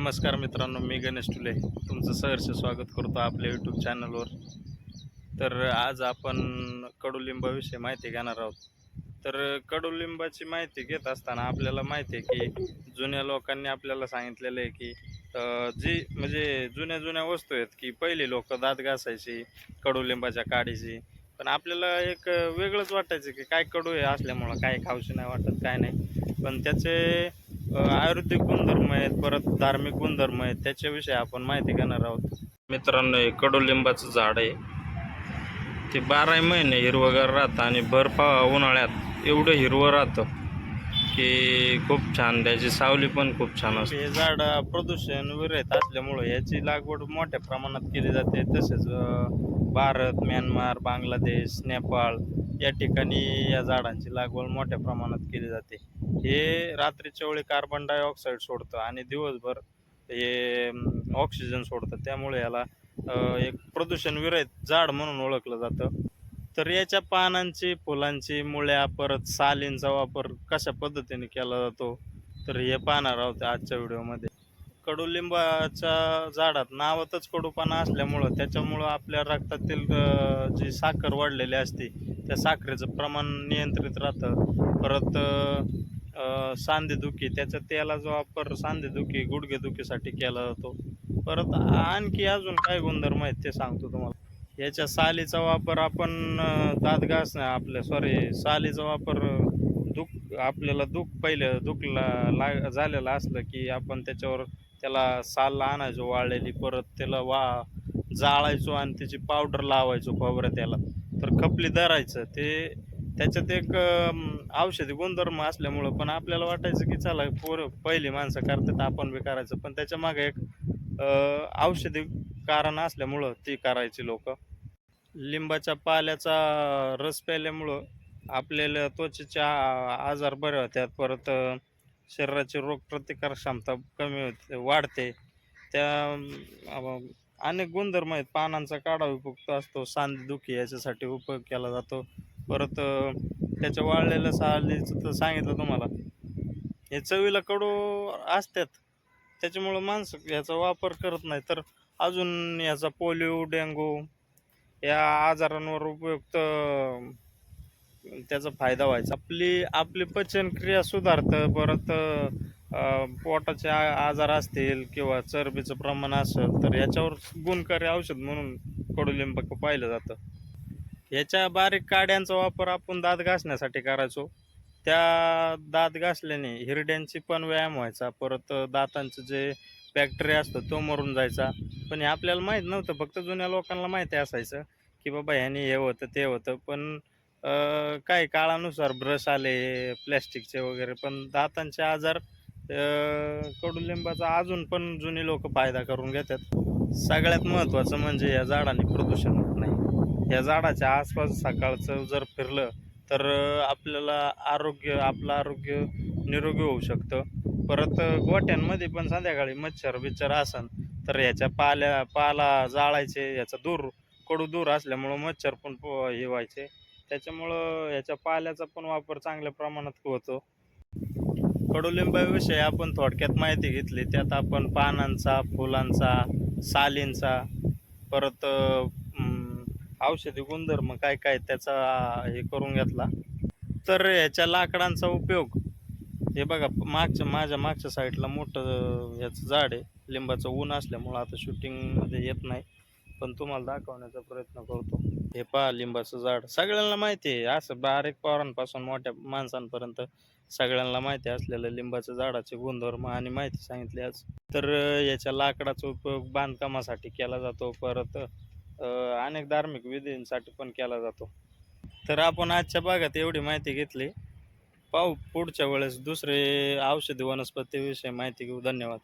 नमस्कार मित्रांनो मी गणेश टुले. तुमचं सहर्ष स्वागत करतो आपल्या यूट्यूब चॅनलवर तर आज आपण कडुलिंबाविषयी माहिती घेणार आहोत. तर कडुलिंबाची माहिती घेत असताना आपल्याला माहिती आहे की जुन्या लोकांनी आपल्याला सांगितलेलं आहे की जी म्हणजे जुन्या जुन्या वस्तू आहेत की पहिली लोक दात घासायची कडुलिंबाच्या काडीची. पण आपल्याला एक वेगळंच वाटायचं की काय कडू आहे असल्यामुळं काय खाऊशी नाही वाटत काय नाही. पण त्याचे आयुर्वेदिक गुणधर्म आहेत परत धार्मिक गुणधर्म आहेत त्याच्याविषयी आपण माहिती घेणार आहोत. मित्रांनो हे कडुलिंबाचं झाड आहे. ते बाराही महिने हिरवंगार राहतं आणि भर पा उन्हाळ्यात एवढं हिरवं राहतं की खूप छान त्याची सावली पण खूप छान असते. हे झाड प्रदूषण विरहित असल्यामुळं याची लागवड मोठ्या प्रमाणात केली जाते. तसेच भारत म्यानमार बांगलादेश नेपाळ या ठिकाणी या झाडांची लागवड मोठ्या प्रमाणात केली जाते. हे रात्रीच्या वेळी कार्बन डायऑक्साईड सोडतं आणि दिवसभर हे ऑक्सिजन सोडतं. त्यामुळे याला एक प्रदूषण विरहित झाड म्हणून ओळखलं जातं. तर याच्या पानांची फुलांची मुळ्या परत सालींचा वापर कशा पद्धतीने केला जातो? तर हे पाहणार आहोत आजच्या व्हिडिओमध्ये. कडुलिंबाच्या झाडात नावातच कडूपाना असल्यामुळं त्याच्यामुळं आपल्या रक्तातील जी साखर वाढलेली असते त्या साखरेचं प्रमाण नियंत्रित राहतं. परत सांधेदुखी त्याच्या तेलाचा वापर सांधेदुखी गुडघेदुखीसाठी केला जातो. परत आणखी अजून काय गुणधर्म आहेत ते सांगतो तुम्हाला. याच्या सालीचा वापर आपण दात घास आपल्या सॉरी सालीचा वापर दुख आपल्याला दुख पहिलं दुखला लाग झालेलं असलं की आपण त्याच्यावर त्याला साल आणायचो वाळलेली परत त्याला वा जाळायचो आणि त्याची पावडर लावायचो खोबरं त्याला. तर खपली धरायचं ते त्याच्यात एक औषधी गुणधर्म असल्यामुळं पण आपल्याला वाटायचं की चला पोर पहिली माणसं करतात आपण बी करायचं. पण त्याच्यामागे एक औषधी कारण असल्यामुळं ती करायची लोक. लिंबाच्या पाल्याचा रस प्यायल्यामुळं आपल्याला त्वचेचे आजार बरे होतात. परत शरीराची रोगप्रतिकार क्षमता कमी होते वाढते. त्या अनेक गुणधर्म आहेत. पानांचा काढा उपयुक्त असतो. सांधेदुखी याच्यासाठी उपयोग केला जातो. परत त्याच्या वाळलेल्या सालीचं तर सांगितलं तुम्हाला. हे चवीला कडू असतात त्याच्यामुळं माणसं ह्याचा वापर करत नाही. तर अजून याचा पोलिओ डेंगू या आजारांवर उपयुक्त त्याचा फायदा व्हायचा. आपली आपली पचनक्रिया सुधारतं. परत पोटाचे आ- आजार असतील किंवा चरबीचं प्रमाण असेल तर याच्यावर गुणकारी औषध म्हणून कडुलिंबाक पाहिलं जातं. ह्याच्या बारीक काड्यांचा वापर आपण दात घासण्यासाठी करायचो. त्या दात घासल्याने हिरड्यांची पण व्यायाम व्हायचा. परत दातांचं जे बॅक्टेरिया असतं तो मरून जायचा. पण हे आपल्याला माहीत नव्हतं. फक्त जुन्या लोकांना माहिती असायचं की बाबा ह्याने हे होतं ते होतं. पण काय काही काळानुसार ब्रश आले प्लॅस्टिकचे वगैरे. पण दातांचे आजार कडुलिंबाचा अजून पण जुनी लोक फायदा करून घेतात. सगळ्यात महत्त्वाचं म्हणजे या झाडाने प्रदूषण होत नाही. या झाडाच्या आसपास सकाळचं जर फिरलं तर आपल्याला आरोग्य आपलं आरोग्य निरोगी होऊ शकतं. परत गोट्यांमध्ये पण संध्याकाळी मच्छर बिच्छर असन तर याच्या पाल्या पाला जाळायचे याचा दूर कडू दूर असल्यामुळं मच्छर पण हे व्हायचे. त्याच्यामुळं याच्या पाल्याचा पण वापर चांगल्या प्रमाणात होतो. कडुलिंबाविषयी आपण थोडक्यात माहिती घेतली. त्यात आपण पानांचा फुलांचा सालींचा परत औषधी गुणधर्म काय काय त्याचा हे करून घेतला. तर याच्या लाकडांचा उपयोग हे बघा मागच्या माझ्या मागच्या साईडला मोठं ह्याचं झाड आहे. लिंबाचं ऊन असल्यामुळं आता शूटिंगमध्ये येत नाही. पण तुम्हाला दाखवण्याचा प्रयत्न करतो. हे पहा लिंबाचं झाड. सगळ्यांना माहिती आहे असं बारीक पोरांपासून मोठ्या माणसांपर्यंत सगळ्यांना माहिती असलेलं लिंबाच्या झाडाचे गुणधर्म आणि माहिती सांगितली आज. तर याच्या लाकडाचा उपयोग बांधकामासाठी केला जातो. परत अनेक धार्मिक विधींसाठी पण केला जातो. तर आपण आजच्या भागात एवढी माहिती घेतली. पाहू पुढच्या वेळेस दुसरे औषधी वनस्पतीविषयी माहिती घेऊ. धन्यवाद.